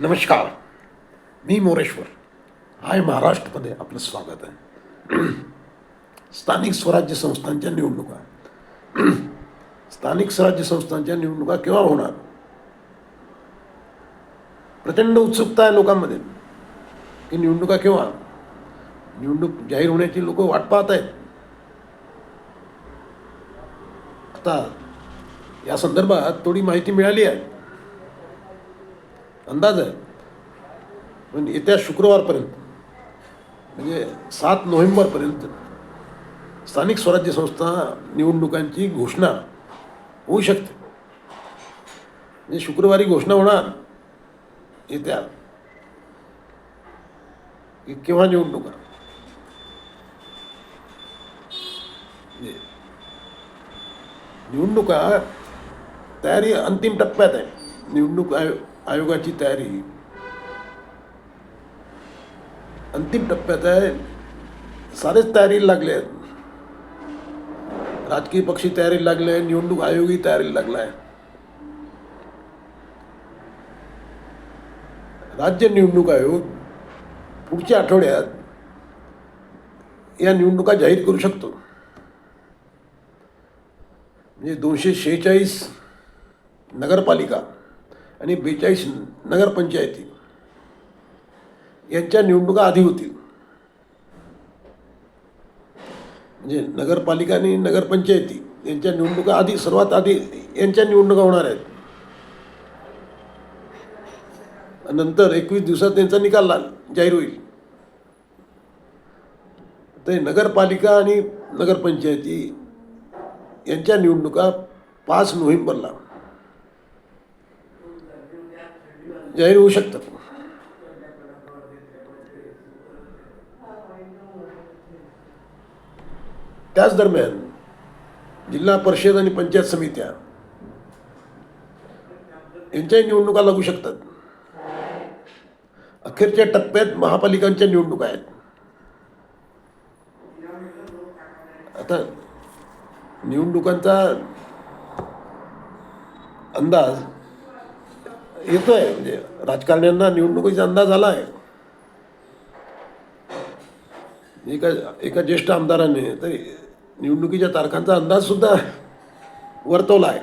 नमस्कार. मी मोरेश्वर. हाय महाराष्ट्रमध्ये आपलं स्वागत आहे. स्थानिक स्वराज्य संस्थांच्या निवडणुका. स्थानिक स्वराज्य संस्थांच्या निवडणुका केव्हा होणार? प्रचंड उत्सुकता आहे लोकांमध्ये की निवडणुका केव्हा? निवडणूक जाहीर होण्याची लोक वाट पाहत आहेत. आता या संदर्भात थोडी माहिती मिळाली आहे. अंदाज आहे. पण येत्या शुक्रवारपर्यंत म्हणजे सात नोव्हेंबरपर्यंत स्थानिक स्वराज्य संस्था निवडणुकांची घोषणा होऊ शकते. म्हणजे शुक्रवारी घोषणा होणार येत्या. केव्हा निवडणुका म्हणजे निवडणुका तयारी अंतिम टप्प्यात आहे. निवडणूक आयोग आयोगाची तयारी अंतिम टप्प्यात आहे. सारेच तयारीला लागले आहेत. राजकीय पक्षी तयारीला लागले आहे. निवडणूक आयोगही तयारीला लागला आहे. राज्य निवडणूक आयोग पुढच्या आठवड्यात या निवडणुका जाहीर करू शकतो. म्हणजे दोनशे शेहेचाळीस नगरपालिका आणि बेचाळीस नगरपंचायती यांच्या निवडणुका आधी होतील. म्हणजे नगरपालिका आणि नगरपंचायती यांच्या निवडणुका आधी सर्वात आधी यांच्या निवडणुका होणार आहेत. नंतर एकवीस दिवसात त्यांचा निकाल जाहीर होईल. ते नगरपालिका आणि नगरपंचायती यांच्या निवडणुका पाच नोव्हेंबरला. जाहीर होऊ शकतात. त्याच दरम्यान जिल्हा परिषद आणि पंचायत समित्या यांच्याही निवडणुका लागू शकतात. अखेरच्या टप्प्यात महापालिकांच्या निवडणुका आहेत. आता निवडणुकांचा अंदाज येतोय म्हणजे राजकारण्यांना निवडणुकीचा अंदाज आला आहे एका एका ज्येष्ठ आमदाराने तरी निवडणुकीच्या तारखांचा अंदाज सुद्धा वर्तवला आहे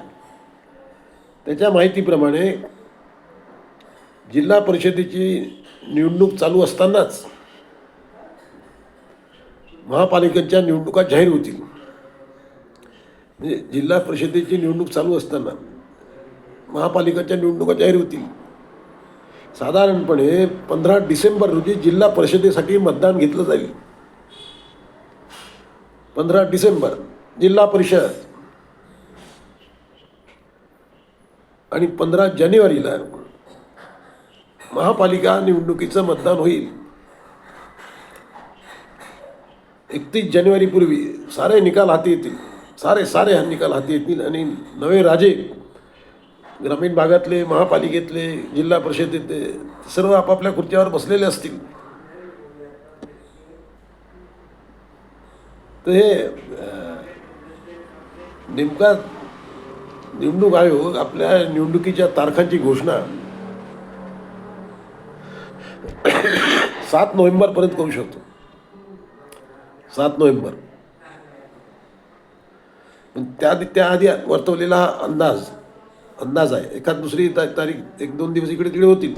त्याच्या माहितीप्रमाणे जिल्हा परिषदेची निवडणूक चालू असतानाच महापालिकांच्या निवडणुका जाहीर होतील. म्हणजे जिल्हा परिषदेची निवडणूक चालू असताना महापालिकांच्या निवडणुका जाहीर होतील. साधारणपणे पंधरा डिसेंबर रोजी जिल्हा परिषदेसाठी मतदान घेतलं जाईल. पंधरा डिसेंबर जिल्हा परिषद. आणि पंधरा जानेवारीला महापालिका निवडणुकीचं मतदान होईल. एकतीस जानेवारीपूर्वी सारे निकाल हाती येतील. सारे सारे हा निकाल हाती येतील आणि नवे राजे ग्रामीण भागातले महापालिकेतले जिल्हा परिषदेतले सर्व आपापल्या खुर्च्यावर बसलेले असतील. तर हे नेमका निवडणूक आयोग आपल्या निवडणुकीच्या तारखांची घोषणा सात नोव्हेंबरपर्यंत करू शकतो. सात नोव्हेंबर. पण त्या त्याआधी वर्तवलेला अंदाज अंदाज आहे. एखाद दुसरी ता तारीख एक दोन दिवस इकडे तिकडे होतील.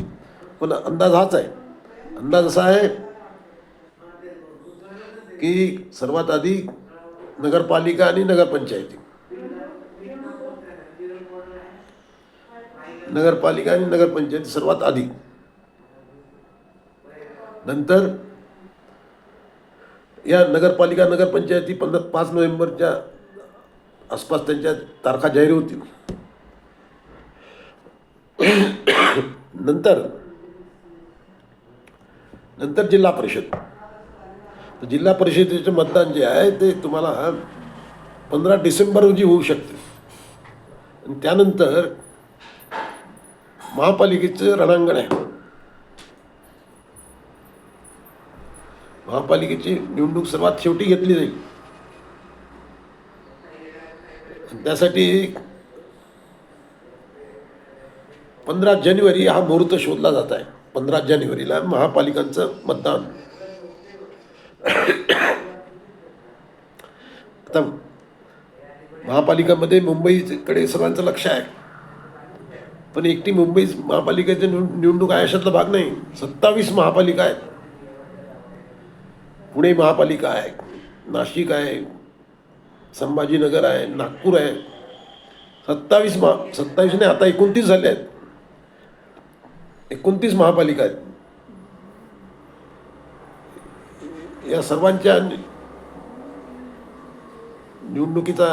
पण अंदाज हाच आहे. अंदाज असा आहे की सर्वात आधी नगरपालिका आणि नगरपंचायती. नगरपालिका आणि नगरपंचायती सर्वात आधी. नंतर या नगरपालिका नगरपंचायती पंधरा पाच नोव्हेंबरच्या आसपास त्यांच्या तारखा जाहीर होतील. नंतर नंतर जिल्हा परिषद. जिल्हा परिषदेचे मतदान जे आहे ते तुम्हाला पंधरा डिसेंबर रोजी होऊ शकते. आणि त्यानंतर महापालिकेचं रणांगण आहे. महापालिकेची निवडणूक सर्वात शेवटी घेतली जाईल. त्यासाठी पंधरा जानेवारी हा मुहूर्त शोधला जात आहे. पंधरा जानेवारीला महापालिकांचं मतदान. आता महापालिकामध्ये मुंबईकडे सर्वांचं लक्ष आहे. पण एकटी मुंबई महापालिकेची निव- निवडणूक आहे अशातला भाग नाही. सत्तावीस महापालिका आहेत. पुणे महापालिका आहे. नाशिक आहे. संभाजीनगर आहे. नागपूर आहे. सत्तावीस महा सत्तावीसने आता एकोणतीस झाले आहेत. एकोणतीस महापालिका आहेत. या सर्वांच्या निवडणुकीचा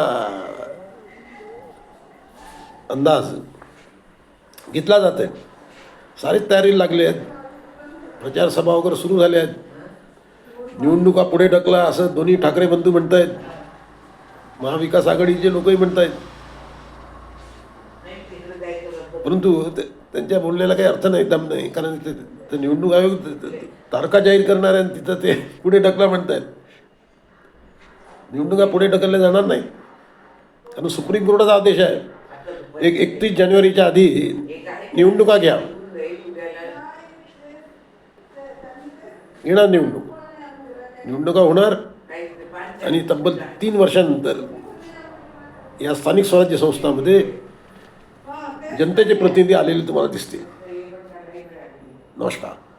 अंदाज घेतला जात आहे. सारेच तयारीला लागले आहेत प्रचार सभा वगैरे सुरू झाल्या आहेत. निवडणुका पुढे ढकला असं दोन्ही ठाकरे बंधू म्हणतायत. महाविकास आघाडीचे लोकही म्हणतायत. परंतु ते- त्यांच्या बोलण्याला काही अर्थ नाही दम नाही. कारण ते ते निवडणूक आयोग तारखा जाहीर करणार आहे आणि तिथं ते पुढे ढकला म्हणतायत. निवडणुका पुढे ढकलल्या जाणार नाही कारण सुप्रीम कोर्टाचा आदेश आहे. एक एकतीस जानेवारीच्या आधी निवडणुका घ्या. येणार निवडणूक. निवडणुका होणार आणि तब्बल तीन वर्षानंतर या स्थानिक स्वराज्य संस्थांमध्ये जनतेचे प्रतिनिधी आलेले तुम्हाला दिसतील. नमस्कार.